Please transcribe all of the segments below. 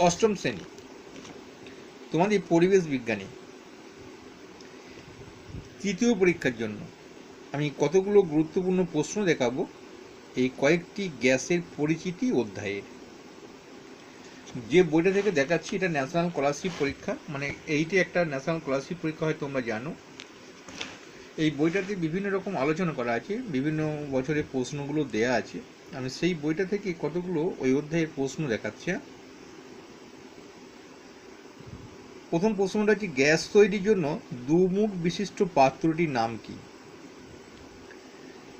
অষ্টম শ্রেণি। তোমাদের পরিবেশ বিজ্ঞানী তৃতীয় পরীক্ষার জন্য আমি কতগুলো গুরুত্বপূর্ণ প্রশ্ন দেখাবো এই কয়েকটি গ্যাসের পরিচিতি অধ্যায়ের। যে বইটা থেকে দেখাচ্ছি এটা ন্যাশনাল স্কলারশিপ পরীক্ষা মানে এইটি একটা ন্যাশনাল স্কলারশিপ পরীক্ষা হয় তোমরা জানো। এই বইটাতে বিভিন্ন রকম আলোচনা করা আছে, বিভিন্ন বছরের প্রশ্নগুলো দেয়া আছে। আমি সেই বইটা থেকে কতগুলো ওই অধ্যায়ের প্রশ্ন দেখাচ্ছি হ্যাঁ? প্রথম প্রশ্নটা হচ্ছে, গ্যাস তৈরির জন্য দুমুখ বিশিষ্ট পাত্রটির নাম কি?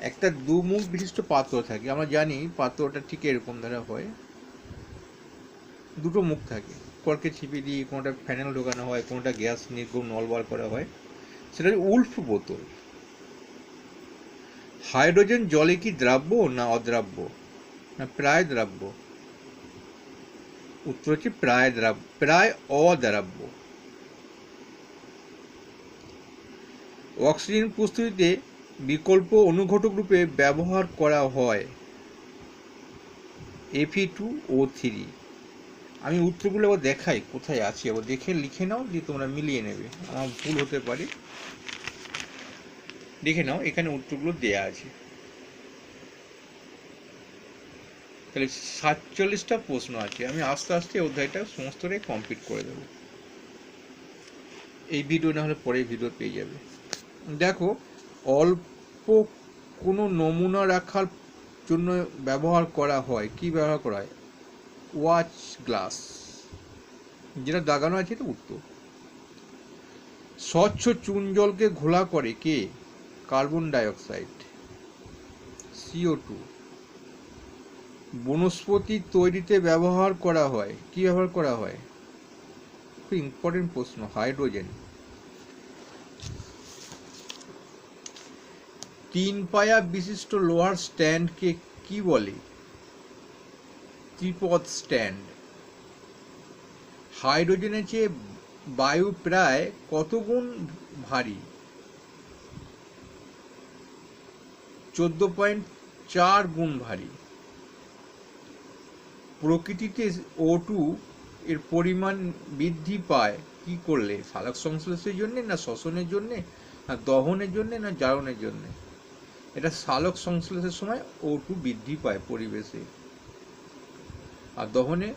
একটা দুমুখ বিশিষ্ট পাত্র থাকে, আমরা জানি পাত্রটা ঠিক এরকম দ্বারা হয়। দুটো মুখ থাকে, কলকে ছিপে দিয়ে কোনোটা ফ্যানেল ঢোকানো হয়, কোনোটা গ্যাস নির্গম নল বার করা হয়, সেটা হচ্ছে উল্ফ বোতল। হাইড্রোজেন জলে কি দ্রাব্য না অদ্রাব্য? না, প্রায় দ্রাব্য। উত্তর হচ্ছে প্রায় দ্রাব্য, প্রায় অদ্রাব্য। অক্সিজেন প্রস্তুতিতে বিকল্প অনুঘটক রূপে ব্যবহার করা হয়। এফি টু ও থ্রি। আমি উত্তরগুলো আবার দেখাই, কোথায় আছে? আবার দেখে লিখে নাও, দিয়ে তোমরা মিলিয়ে নেবে। আমার ভুল হতে পারে। দেখে নাও, এখানে উত্তরগুলো দেয়া আছে। তাহলে সাতচল্লিশটা প্রশ্ন আছে। আমি আস্তে আস্তে অধ্যায়টা সমস্তটাই কমপ্লিট করে দেবো। এই ভিডিও না হলে পরে ভিডিও পেয়ে যাবে। দেখো, অল্প কোনো নমুনা রাখার জন্য ব্যবহার করা হয়। কি ব্যবহার করা হয়? Watch glass. যেটা দাগানো আছে তো উত্তর। স্বচ্ছ চুন জলকে ঘোলা করে কে? Carbon dioxide. সিও টু বনস্পতি তৈরিতে ব্যবহার করা হয়। কি ব্যবহার করা হয়? খুব ইম্পর্টেন্ট প্রশ্ন, হাইড্রোজেন। তিন পায়া বিশিষ্ট লোহার স্ট্যান্ডকে কি বলে? ত্রিপদ স্ট্যান্ড। হাইড্রোজেনের চেয়ে বায়ু প্রায় কত গুণ ভারী? চোদ্দ পয়েন্ট চার গুণ ভারী। প্রকৃতিতে ও টু এর পরিমাণ বৃদ্ধি পায় কি করলে? সালোক সংশ্লেষের জন্য না শ্বসনের জন্যে? না দহনের জন্যে না জারণের জন্য? এটা সালোক সংশ্লেষের সময় ও টু বৃদ্ধি পায় পরিবেশে। আর দহনে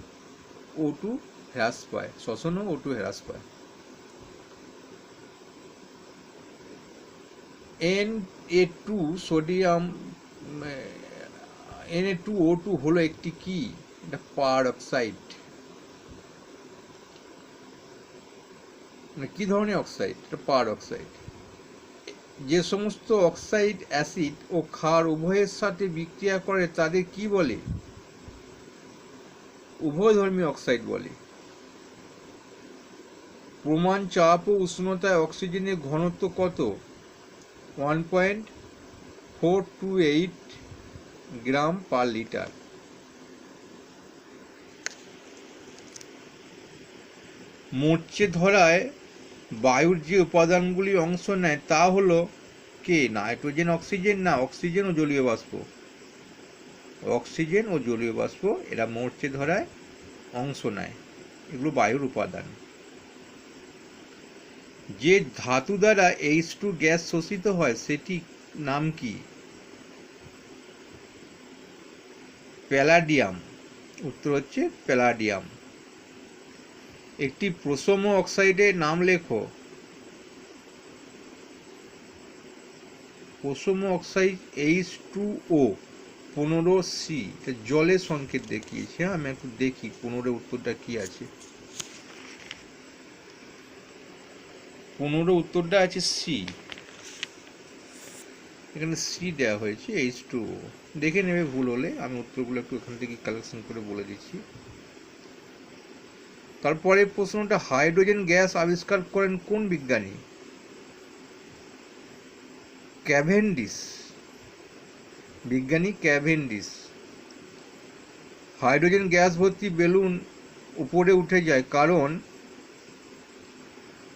ও টু হ্রাস পায় শ্বসনও ও টু হ্রাস পায়। N A two sodium N A two O two হলো একটি কি? এটা পার অক্সাইড মানে কি ধরনের অক্সাইড এটা পার অক্সাইড যে সমস্ত অক্সাইড, অ্যাসিড ও ক্ষার উভয়ের সাথে বিক্রিয়া করে তাদের কি বলে? উভয়ধর্মী অক্সাইড বলে। প্রমাণ চাপ ও উষ্ণতায় অক্সিজেনের ঘনত্ব কত? One point four two eight gram per litre. মরচে ধরায় বায়ুর যে উপাদানগুলি অংশ নেয় তা হলো কে? নাইট্রোজেন, অক্সিজেন না অক্সিজেন ও জলীয় বাষ্প? অক্সিজেন ও জলীয় বাষ্প এরা মরচে ধরায়, অংশ নেয়। এগুলো বায়ুর উপাদান। যে ধাতু দ্বারা এইচ টু গ্যাস শোষিত হয়, সেটি নাম কি? প্যালাডিয়াম। উত্তর হচ্ছে প্যালাডিয়াম। একটি প্রসম অক্সাইডের নাম লেখো। প্রসম অক্সাইড এইচ টু ও পনেরো সি জলের সংকেত দেখিয়েছে। হ্যাঁ আমি একটু দেখি পনেরো উত্তরটা কি আছে। পনেরো উত্তরটা আছে সি এখানে সি দেওয়া হয়েছে এইচ টু দেখে নেবে ভুল হলে, আমি উত্তরগুলো একটু এখান থেকে কালেকশন করে বলে দিচ্ছি। তারপরে প্রশ্নটা, হাইড্রোজেন গ্যাস আবিষ্কার করেন কোন বিজ্ঞানী? ক্যাভেন্ডিস। বিজ্ঞানী ক্যাভেন্ডিস। হাইড্রোজেন গ্যাস ভর্তি বেলুন উপরে উঠে যায় কারণ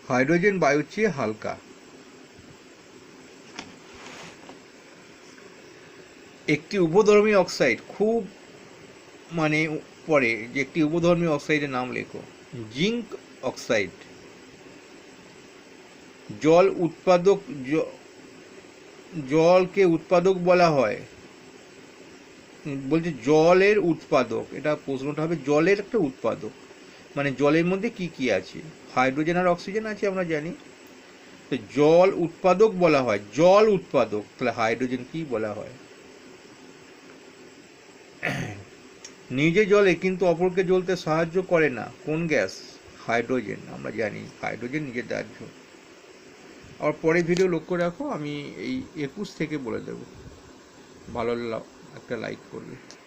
হাইড্রোজেন বায়ুর চেয়ে হালকা। একটি উপধর্মী অক্সাইড, খুব মানে পরে যে একটি উপধর্মী অক্সাইডের নাম লেখো। Zinc oxide. জল উৎপাদক জলকে উৎপাদক বলা হয়। বলছে জলের উৎপাদক। এটা প্রশ্নটা হবে জলের একটা উৎপাদক। মানে জলের মধ্যে কি কি আছে? হাইড্রোজেন আর অক্সিজেন আছে আমরা জানি। তো জল উৎপাদক বলা হয়। জল উৎপাদক। তাহলে হাইড্রোজেন কি বলা হয়? নিজে জ্বলে কিন্তু অপরকে জ্বলতে সাহায্য করে না। কোন গ্যাস? হাইড্রোজেন। আমরা জানি হাইড্রোজেন নিজের দাহ্য। আর পরের ভিডিও লক্ষ্য রাখো, আমি এই একুশ থেকে বলে দেবো। ভালো একটা লাইক করবে।